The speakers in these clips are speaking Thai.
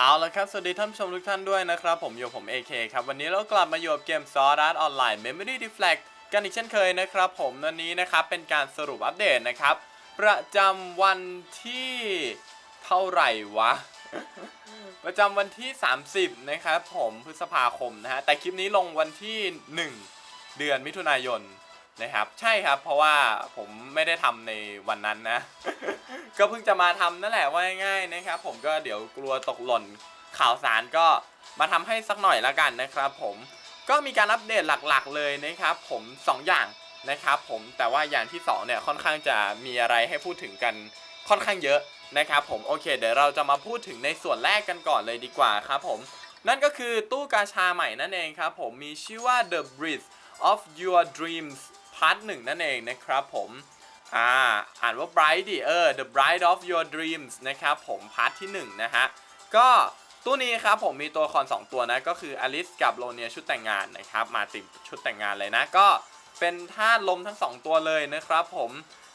เอาละครับ สวัสดีท่านผู้ชมทุกท่านด้วยนะครับ ผมอยู่ผม AK ครับ วันนี้เรากลับมาอยู่กับเกม Sword Art Online Memory Deflect กันอีกเช่นเคยนะครับผมวันนี้นะครับ เป็นการสรุปอัปเดตนะครับ ประจำวันที่เท่าไหร่วะ ประจำวันที่ 30 นะครับผมพฤษภาคมนะฮะ แต่คลิปนี้ลงวันที่ 1 เดือนมิถุนายน นะครับ ใช่ครับ เพราะว่าผมไม่ได้ทำในวันนั้นนะ ก็เพิ่งจะมาทำนั่นแหละว่าง่ายๆนะครับ ผมก็เดี๋ยวกลัวตกหล่นข่าวสารก็มาทำให้สักหน่อยละกันนะครับ ผมก็มีการอัปเดตหลักๆ เลยนะครับ ผม 2 อย่างนะครับผมแต่ว่าอย่างที่2เนี่ยค่อนข้างจะมีอะไรให้พูดถึงกันค่อนข้างเยอะนะครับผมโอเค เดี๋ยวเราจะมาพูดถึงในส่วนแรกกันก่อนเลยดีกว่าครับผม นั่นก็คือตู้กาชาใหม่นั่นเองครับผมมีชื่อว่า The Bridge of Your Dreams Part 1นั่นเองนะครับผมอ่าอ่านว่า Bright ดิเออ The Bride of Your Dreams นะครับผมพาร์ทที่1นะฮะก็ตู้นี้ครับผมมีตัวละคร2ตัวนะก็คืออลิสกับโรเนียชุดแต่งงานนะครับมาติดชุดแต่งงานเลยนะก็เป็นธาลมทั้ง 2 ตัวเลยนะครับผม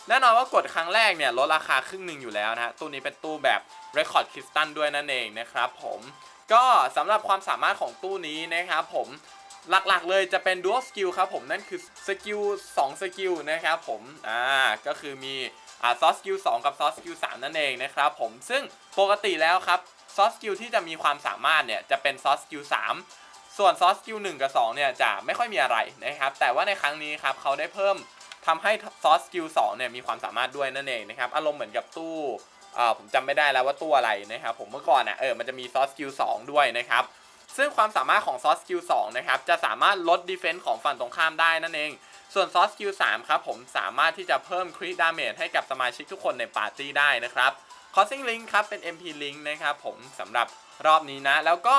แน่นอนว่ากดครั้งแรกเนี่ยลดราคาครึ่งหนึ่งอยู่แล้วนะฮะตู้นี้เป็นตู้แบบ Record Crystal ด้วยนั่นเองนะครับผมก็สำหรับความสามารถของตู้นี้นะครับผม หลักๆเลยจะเป็น dual skill ครับผมนั่นคือสกิล2สกิลนะครับผมอ่าก็คือมีอ่า soft skill 2กับ soft skill 3นั่นเองนะครับผมซึ่งปกติแล้วครับ soft skill ที่จะมีความสามารถเนี่ยจะเป็น soft skill 3ส่วน soft skill 1กับ2เนี่ยจะไม่ค่อยมีอะไรนะครับแต่ว่าในครั้งนี้ครับเขาได้เพิ่มทำให้ soft skill 2เนี่ยมีความสามารถด้วยนั่นเองนะครับอารมณ์เหมือนกับตู้อ่าผมจำไม่ได้แล้วว่าตู้อะไรนะครับผมเมื่อก่อนอะเออมันจะมี soft skill 2ด้วยนะครับ ซึ่งความสามารถของ Soft Skill 2นะครับจะสามารถลด Defense ของฝั่งตรงข้ามได้นั่นเอง ส่วน Soft Skill 3ครับผมสามารถที่จะเพิ่ม Crit Damage ให้กับสมาชิกทุกคนในปาร์ตี้ได้นะครับ Crossing Link ครับเป็น MP Link นะครับผมสำหรับรอบนี้นะ แล้วก็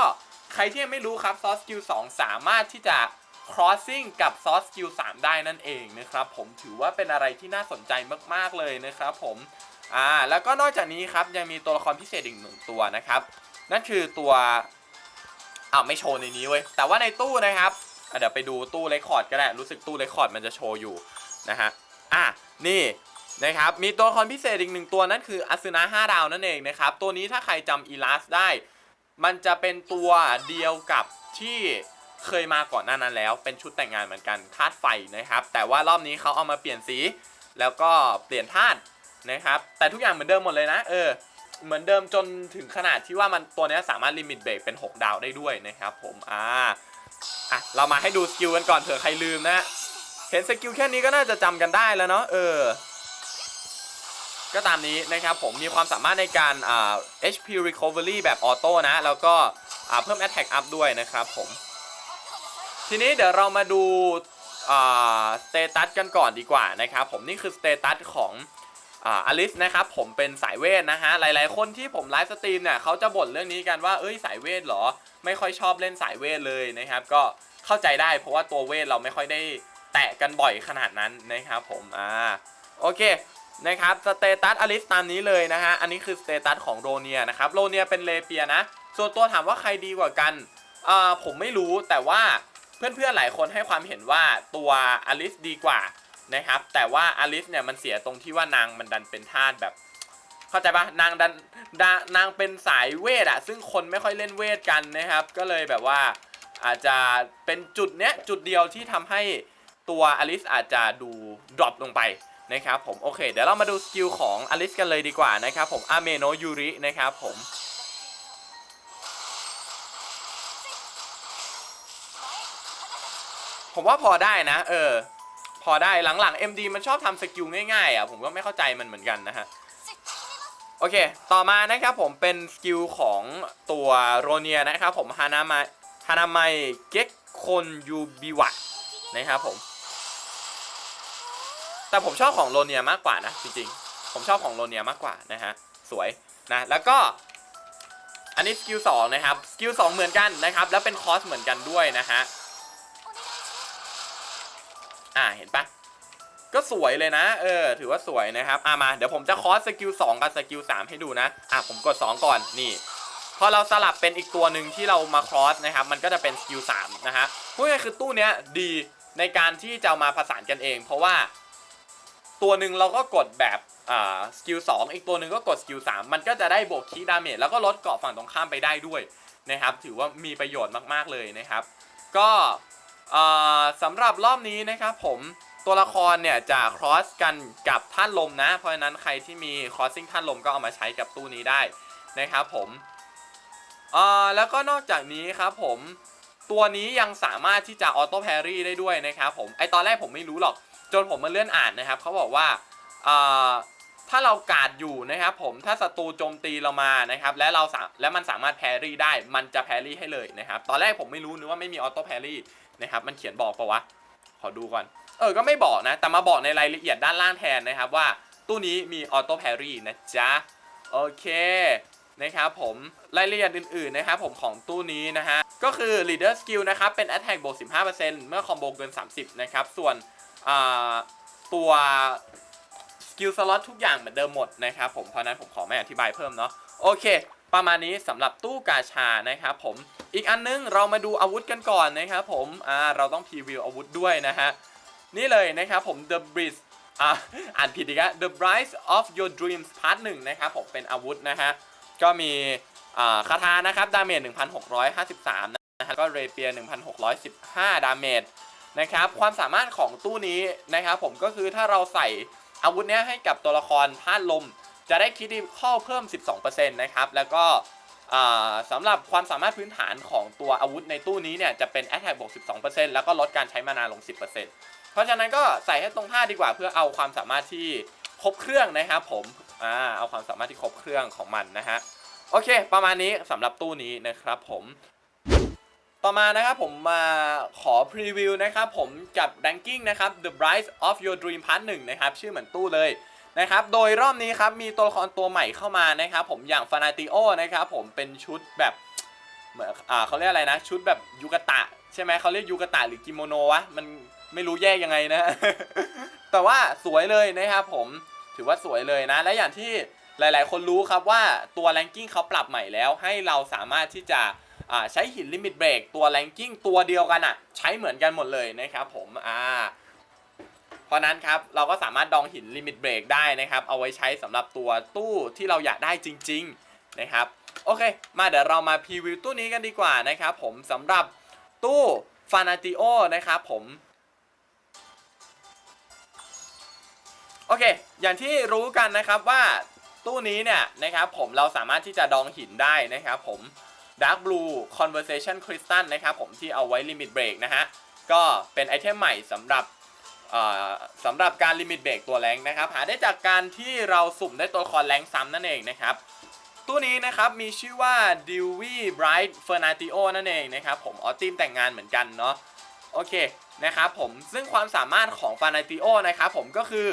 ใครที่ยังไม่รู้ครับ Soft Skill 2 สามารถที่จะ Crossing กับ Soft Skill 3 ได้นั่นเองนะครับผมถือว่าเป็นอะไรที่น่าสนใจมากๆเลยนะครับผมอ่าแล้วก็นอกจากนี้ครับยังมีตัวละครพิเศษอีกหนึ่งตัวนะครับนั่นคือตัว อ้าวไม่โชว์ในนี้เว้ยแต่ว่าในตู้นะครับเดี๋ยวไปดูตู้เรคคอร์ดก็ได้รู้สึกตู้เรคคอร์ดมันจะโชว์อยู่นะฮะอะนี่นะครับมีตัวละครพิเศษอีกหนึ่งตัวนั่นคืออัสนา5ดาวนั่นเองนะครับตัวนี้ถ้าใครจำอีลาสได้ มันจะเป็นตัวเดียวกับที่เคยมาก่อนหน้านั้นแล้ว เป็นชุดแต่งงานเหมือนกันธาตุไฟนะครับ แต่ว่ารอบนี้เขาเอามาเปลี่ยนสี แล้วก็เปลี่ยนธาตุนะครับ แต่ทุกอย่างเหมือนเดิมหมดเลยนะ เออ เหมือนเดิมจนถึงขนาดที่ว่ามันตัวนี้สามารถลิมิตเบรกเป็น 6 ดาวได้ด้วยนะครับผมอ่าอะเรามาให้ดูสกิลกันก่อนเผื่อใครลืมนะเห็นสกิลแค่นี้ก็น่าจะจำกันได้แล้วเนาะเออก็ตามนี้นะครับผมมีความสามารถในการอ่า HP recovery แบบออโต้นะ แล้วก็อ่าเพิ่ม attack up ด้วยนะครับผม ทีนี้เดี๋ยวเรามาดูอ่าสเตตัสกันก่อนดีกว่านะครับผมนี่คือสเตตัสของ อ่าอลิสนะครับผมเป็นสายเวทนะฮะหลายๆ คนที่ผมไลฟ์สตรีมเนี่ยเขาจะบ่นเรื่องนี้กันว่าเอ้ยสายเวทเหรอ ไม่ค่อยชอบเล่นสายเวทเลยนะครับ ก็เข้าใจได้เพราะว่าตัวเวทเราไม่ค่อยได้แตะกันบ่อยขนาดนั้นนะครับผมอ่าโอเคนะครับสเตตัสอลิสตามนี้เลยนะฮะอันนี้คือสเตตัสของโรเนียนะครับโรเนียเป็นเลเปียนะ ส่วนตัวถามว่าใครดีกว่ากันอ่าผมไม่รู้แต่ว่าเพื่อนๆหลายคนให้ความเห็นว่าตัวอลิสดีกว่า นะครับ แต่ว่าอลิสเนี่ยมันเสียตรงที่ว่านางมันดันเป็นทาสแบบ เข้าใจปะนางดันดานางเป็นสายเวทอะซึ่งคนไม่ค่อยเล่นเวทกันนะครับ ก็เลยแบบว่าอาจจะเป็นจุดเนี้ยจุดเดียวที่ทำให้ตัวอลิสอาจจะดูดรอปลงไปนะครับผมโอเค เดี๋ยวเรามาดูสกิลของอลิสกันเลยดีกว่านะครับผมอาเมโนยูรินะครับผมผมว่าพอได้นะ เออ พอได้หลังๆ MD มันชอบทำสกิลง่ายๆอะผมก็ไม่เข้าใจมันเหมือนกันนะฮะโอเค ต่อมานะครับผมเป็นสกิลของตัวโรเนียนะครับผมฮานามาฮานาไมเก็กคนยูบิวะนะครับผม แต่ผมชอบของโรเนียมากกว่านะจริงๆ ผมชอบของโรเนียมากกว่านะฮะสวยนะแล้วก็อันนี้สกิลสองนะครับสกิลสองเหมือนกันนะครับแล้วเป็นคอสเหมือนกันด้วยนะฮะ อ่าเห็นปะก็สวยเลยนะ เออ ถือว่าสวยนะครับ อ่ามา เดี๋ยวผมจะคอสสกิล2กับสกิล3ให้ดูนะ อะผมกด 2 ก่อน นี่ พอเราสลับเป็นอีกตัวหนึ่งที่เรามาครอสนะครับ มันก็จะเป็นสกิล3นะฮะพูดง่ายคือตู้เนี้ยดีในการที่จะมาผสานกันเอง เพราะว่า ตัวหนึ่งเราก็กดแบบอ่าสกิล2อีกตัวหนึ่งก็กดสกิล3มันก็จะได้บวกคีดาเมจแล้วก็ลดเกาะฝั่งตรงข้ามไปได้ด้วยนะครับ ถือว่ามีประโยชน์มากๆเลยนะครับ ก็ สำหรับรอบนี้นะครับผมตัวละครเนี่ยจะครอสกันกับท่านลมนะ เพราะฉะนั้นใครที่มีครอสซิ่งท่านลมก็เอามาใช้กับตู้นี้ได้นะครับผมแล้วก็นอกจากนี้ครับผมตัวนี้ยังสามารถที่จะออโต้แพรี่ได้ด้วยนะครับผมไอตอนแรกผมไม่รู้หรอกจนผมมาเลื่อนอ่านนะครับเขาบอกว่าถ้าเรากาดอยู่นะครับผมถ้าศัตรูโจมตีเรามานะครับและเราสาและมันสามารถแพรี่ได้มันจะแพรี่ให้เลยนะครับตอนแรกผมไม่รู้นึกว่าไม่มีออโต้แพรี่ นะครับมันเขียนบอกปะวะขอดูก่อนเออก็ไม่บอกนะ แต่มาบอกในรายละเอียดด้านล่างแทนนะครับว่าตู้นี้มีออโต้แพรี่นะจ๊ะโอเคนะครับผมรายละเอียดอื่นๆนะครับผมของตู้นี้นะฮะก็คือ leader skill นะครับเป็น attack บวก15%เมื่อคอมโบเกิน 30 นะครับส่วนตัวสกิลสล็อตทุกอย่างเหมือนเดิมหมดนะครับผมเพราะนั้นผมขอไม่อธิบายเพิ่มเนาะโอเค ประมาณนี้สำหรับตู้กาชานะครับผมอีกอันนึงเรามาดูอาวุธกันก่อนนะครับผมอ่าเราต้องพรีวิวอาวุธด้วยนะฮะนี่เลยนะครับผม The Breeze อ่าอ่านผิดอีกแล้ว The Rise of Your Dreams Part 1นะครับผมเป็นอาวุธนะฮะก็มีอ่าคาถานะครับดาเมจ1653นะฮะก็เรเปีย 1615 ดาเมจนะครับความสามารถของตู้นี้นะครับผมก็คือถ้าเราใส่อาวุธเนี้ยให้กับตัวละครธาตุลม จะได้คิดดีข้อเพิ่ม 12%นะครับ แล้วก็สำหรับความสามารถพื้นฐานของตัวอาวุธในตู้นี้เนี่ย จะเป็น Attack บวก 12%แล้วก็ลดการใช้มานาลง 10%เพราะฉะนั้นก็ใส่ให้ตรงท่าดีกว่าเพื่อเอาความสามารถที่ครบเครื่องนะครับผมอ่าเอาความสามารถที่ครบเครื่องของมันนะฮะ โอเค ประมาณนี้สำหรับตู้นี้นะครับผมต่อมานะครับผมมาขอพรีวิวนะครับผมกับ ranking นะครับ The Rise of Your Dream Part 1นะครับ ชื่อเหมือนตู้เลย นะครับโดยรอบนี้ครับมีตัวละครตัวใหม่เข้ามานะครับผมอย่าง Fanatio นะครับผมเป็นชุดแบบเหมือนอ่าเขาเรียกอะไรนะ ชุดแบบยูกะตะ ใช่ไหมเขาเรียกยูกะตะหรือกิโมโนวะมันไม่รู้แยกยังไงนะ แต่ว่าสวยเลยนะครับผมถือว่าสวยเลยนะ และอย่างที่หลาย ๆ คนรู้ครับว่าตัวแรงกิ้งเขาปรับใหม่แล้ว ให้เราสามารถที่จะใช้หินลิมิตเบรกตัวแรงกิ้งตัวเดียวกันอะใช้เหมือนกันหมดเลยนะครับผมอ่า ราะนั้นครับเราก็สามารถดองหินลิมิตเบรกได้นะครับ เอาไว้ใช้สำหรับตัวตู้ที่เราอยากได้จริง ๆ นะครับ โอเค มาเดี๋ยวเรามาพรีวิวตู้นี้กันดีกว่านะครับ ผมสำหรับตู้ฟานาติโอนะครับผมโอเค อย่างที่รู้กันนะครับว่าตู้นี้เนี่ยนะครับผมเราสามารถที่จะดองหินได้นะครับผม Dark Blue Conversation Crystal นะครับผมที่เอาไว้ Limit Break นะฮะ ก็เป็นไอเทมใหม่สำหรับ สำหรับการลิมิตเบรกตัวแรงนะครับ หาได้จากการที่เราสุ่มได้ตัวละครแรงซ้ำนั่นเองนะครับตู้นี้นะครับมีชื่อว่า d e w y Bright Fernatio นั่นเองนะครับผมออทีมแต่งงานเหมือนกันเนาะโอเคนะครับผมซึ่งความสามารถของ Fernatio นะครับผมก็คือ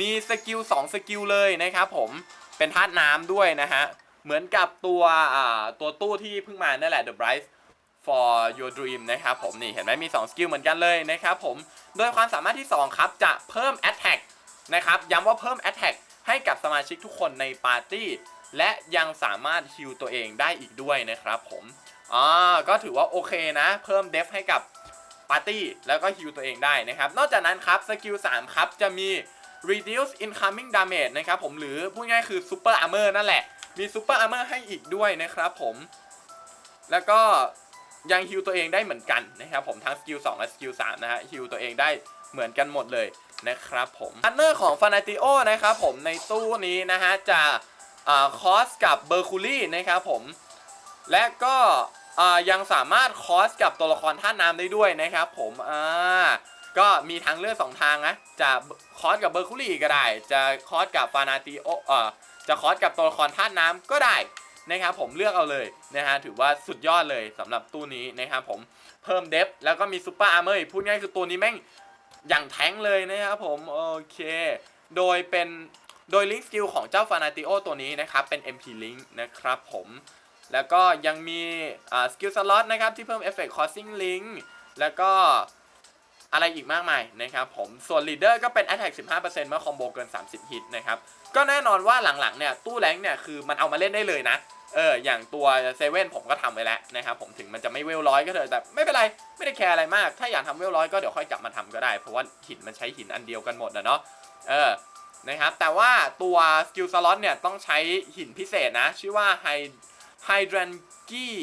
มีสกิล2สกิลเลยนะครับผมเป็นธาตุน้ำด้วยนะฮะเหมือนกับตัวตัวตู้ที่เพิ่งมานั่นแหละ The Bright for your dream นะครับผมนี่เห็นไหมมี 2 สกิลเหมือนกันเลยนะครับผมโดยความสามารถที่ 2 ครับ จะเพิ่ม attack นะครับย้ำว่าเพิ่ม attack ให้กับสมาชิกทุกคนในปาร์ตี้ และยังสามารถฮิวตัวเองได้อีกด้วยนะครับผมอ่าก็ถือว่าโอเคนะ เพิ่มเดฟให้กับปาร์ตี้แล้วก็ฮิวตัวเองได้นะครับ นอกจากนั้นครับสกิล3ครับจะมี reduce incoming damage นะครับผมหรือพูดง่ายคือ super armor นั่นแหละ มี super armor ให้อีกด้วยนะครับผม แล้วก็ ยังฮิวตัวเองได้เหมือนกันนะครับผมทั้งสกิล2และสกิล3นะฮะฮิวตัวเองได้เหมือนกันหมดเลยนะครับผมอันเนอร์ของฟานาติโอนะครับผมในตู้นี้นะฮะจะคอสกับเบอร์คูลี่นะครับผมและก็ยังสามารถคอสกับตัวละครท่าน้ำได้ด้วยนะครับผมอ่าก็มีทางเลือกสองทางนะจะคอสกับเบอร์คูลี่ก็ได้ จะคอสกับฟานาติโอเอ่อจะคอสกับตัวละครท่าน้ำก็ได้ นะครับผมเลือกเอาเลยนะฮะถือว่าสุดยอดเลยสำหรับตู้นี้นะครับผมเพิ่มเดฟแล้วก็มีซูเปอร์อาร์เมอร์พูดง่ายคือตัวนี้แม่งอย่างแท้งเลยนะครับผมโอเค โดยเป็นโดยลิงก์สกิลของเจ้าฟานาติโอตัวนี้นะครับ เป็น MP Link นะครับผมแล้วก็ยังมีสกิลสล็อตนะครับ ที่เพิ่มเอฟเฟกต์คอสซิ่งลิงแล้วก็อะไรอีกมากมายนะครับผมส่วน Leader ก็เป็น Attack 15%เมื่อคอมโบเกิน 30 ฮิตนะครับ ก็แน่นอนว่าหลังๆเนี่ย ตู้แรงเนี่ย คือมันเอามาเล่นได้เลยนะ เอออย่างตัวเซเว่นผมก็ทำไว้แล้วนะครับผมถึงมันจะไม่เวลร้อยก็เถอะแต่ไม่เป็นไรไม่ได้แคร์อะไรมาก ถ้าอยากทำเวลร้อยก็เดี๋ยวค่อยกลับมาทำก็ได้ เพราะว่าหินมันใช้หินอันเดียวกันหมดนะเนาะเออนะครับแต่ว่าตัวสกิลสล็อตเนี่ยต้องใช้หินพิเศษนะ ชื่อว่าไฮไฮดรันกี้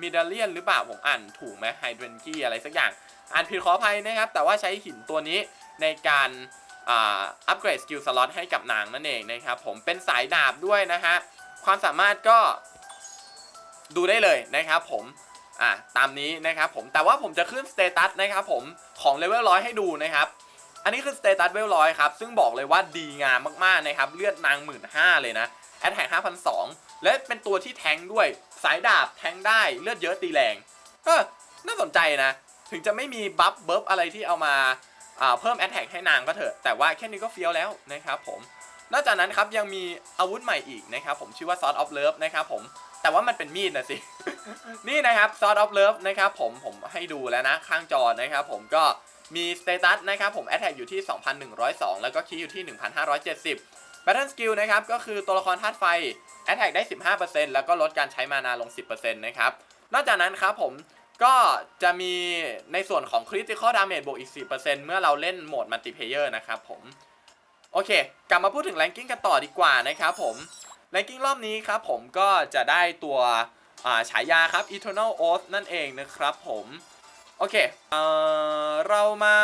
มิดาเลียนหรือเปล่าผมอ่านถูกไหมไฮดรันกี้อะไรสักอย่าง อ่านผิดขออภัยนะครับ แต่ว่าใช้หินตัวนี้ในการอัปเกรดสกิลสล็อตให้กับนางนั่นเองนะครับผมเป็นสายดาบด้วยนะฮะ ความสามารถก็ดูได้เลยนะครับผมอะตามนี้นะครับผมแต่ว่าผมจะขึ้นสเตตัสนะครับผมของเลเวลร้อยให้ดูนะครับ อันนี้คือสเตตัสเลเวลร้อยครับ ซึ่งบอกเลยว่าดีงามมากๆนะครับ เลือดนางหมื่นห้าเลยนะแอดแท็กห้าพันสองและเป็นตัวที่แทงด้วยสายดาบแทงได้เลือดเยอะตีแรงเออน่าสนใจนะ ถึงจะไม่มีบัฟเบิร์ฟอะไรที่เอามาเพิ่มแอ t แทกให้นางก็เถอะ แต่ว่าแค่นี้ก็เฟี้ยวแล้วนะครับผม นอกจากนั้นครับยังมีอาวุธใหม่อีกนะครับผมชื่อว่า Sword of Love นะครับผมแต่ว่ามันเป็นมีดนะสิ นี่นะครับ Sword of Love นะครับผมผมให้ดูแล้วนะข้างจอนะครับผมก็มีสเตตัสนะครับผม Attack อยู่ที่ 2,102 แล้วก็คีย์อยู่ที่ 1,570 Battle Skill นะครับก็คือตัวละครธาตุไฟ Attack ได้ 15%แล้วก็ลดการใช้มานาลง 10%นะครับนอกจากนั้นครับผมก็จะมีในส่วนของ Critical Damage บวกอีก4%เมื่อเราเล่นโหมด Multiplayer นะครับผม โอเค กลับมาพูดถึง Ranking กันต่อดีกว่านะครับผม Ranking รอบนี้ครับผมก็จะได้ตัวฉายาครับ Eternal Oath นั่นเองนะครับผมโอเคเออเรามา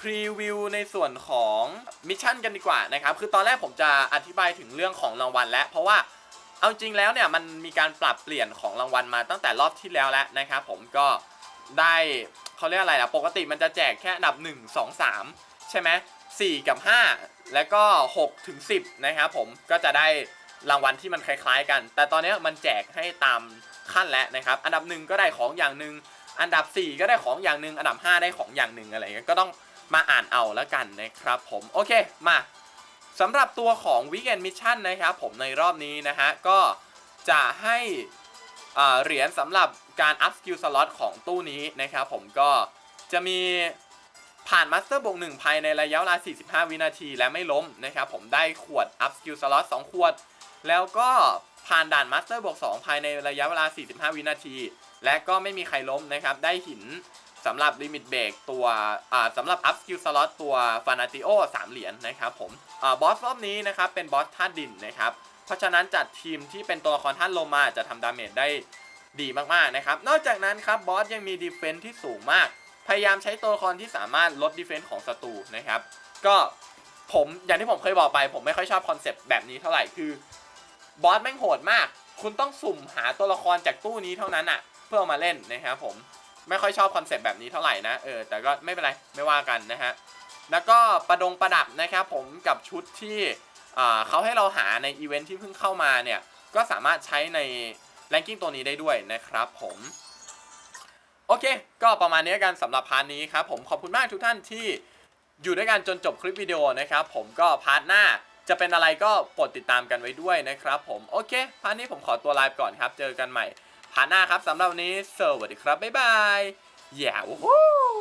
พรีวิวในส่วนของมิชชั่นกันดีกว่านะครับ คือตอนแรกผมจะอธิบายถึงเรื่องของรางวัลแล้วเพราะว่าเอาจริงแล้วเนี่ยมันมีการปรับเปลี่ยนของรางวัลมาตั้งแต่รอบที่แล้วแล้วนะครับผมก็ได้เขาเรียกอะไรล่ะ ปกติมันจะแจกแค่อันดับ 1 2 3 ใช่ไหม 4 กับ 5 แล้วก็6ถึง10 นะครับผมก็จะได้รางวัลที่มันคล้ายๆกัน แต่ตอนนี้มันแจกให้ตามขั้นแล้วนะครับ อันดับหนึ่งก็ได้ของอย่างหนึ่งอันดับ 4 ก็ได้ของอย่างหนึ่งอันดับ 5 ได้ของอย่างหนึ่งอะไรเงี้ยก็ต้องมาอ่านเอาแล้วกันนะครับผมโอเคมาสำหรับตัวของ Weekend Mission นะครับผมในรอบนี้นะฮะก็จะให้เหรียญสำหรับการ up skill slot ของตู้นี้นะครับผมก็จะมี ผ่าน Master บวก1ภายในระยะเวลา 45 วินาทีและไม่ล้มนะครับผมได้ขวด up skill slot 2ขวด แล้วก็ผ่านด่าน Master บวก2ภายในระยะเวลา 45 วินาที และก็ไม่มีใครล้มนะครับ ได้หินสำหรับ Limit Break ตัวอ่าสำหรับ Up Skill Slot ตัว Fanatio 3เหรียญนะครับผมอ่าบอสรอบนี้นะครับเป็นบอสธาตุดินนะครับ เพราะฉะนั้นจัดทีมที่เป็นตัวละครธาตุลมมาจะทำดาเมจได้ดีมากๆนะครับ นอกจากนั้นครับบอสยังมีดีเฟน s ์ที่สูงมาก พยายามใช้ตัวละครที่สามารถลดดีเฟน s ์ของศัตรูนะครับ ก็ผมอย่างที่ผมเคยบอกไป ผมไม่ค่อยชอบคอนเซปต์แบบนี้เท่าไหร่คือบอสแม่งโหดมาก คุณต้องสุ่มหาตัวละครจากตู้นี้เท่านั้นอะเพื่อมาเล่นนะครับผมไม่ค่อยชอบคอนเซปต์แบบนี้เท่าไหร่นะเออแต่ก็ไม่เป็นไรไม่ว่ากันนะฮะแล้วก็ประดงประดับนะครับผมกับชุดที่เขาให้เราหาในอีเวนท์ที่เพิ่งเข้ามาเนี่ยก็สามารถใช้ในแรงกิ้งตัวนี้ได้ด้วยนะครับผม โอเค ก็ประมาณนี้กันสำหรับพาร์ทนี้ครับผมขอบคุณมากทุกท่านที่อยู่ด้วยกันจนจบคลิปวิดีโอนะครับ ผมก็พาร์ทหน้าจะเป็นอะไรก็โปรดติดตามกันไว้ด้วยนะครับผมโอเค พาร์ทนี้ผมขอตัวไลฟ์ก่อนครับ เจอกันใหม่พาร์ทหน้าครับสำหรับวันนี้สวัสดีครับบ๊ายบายแย่วู้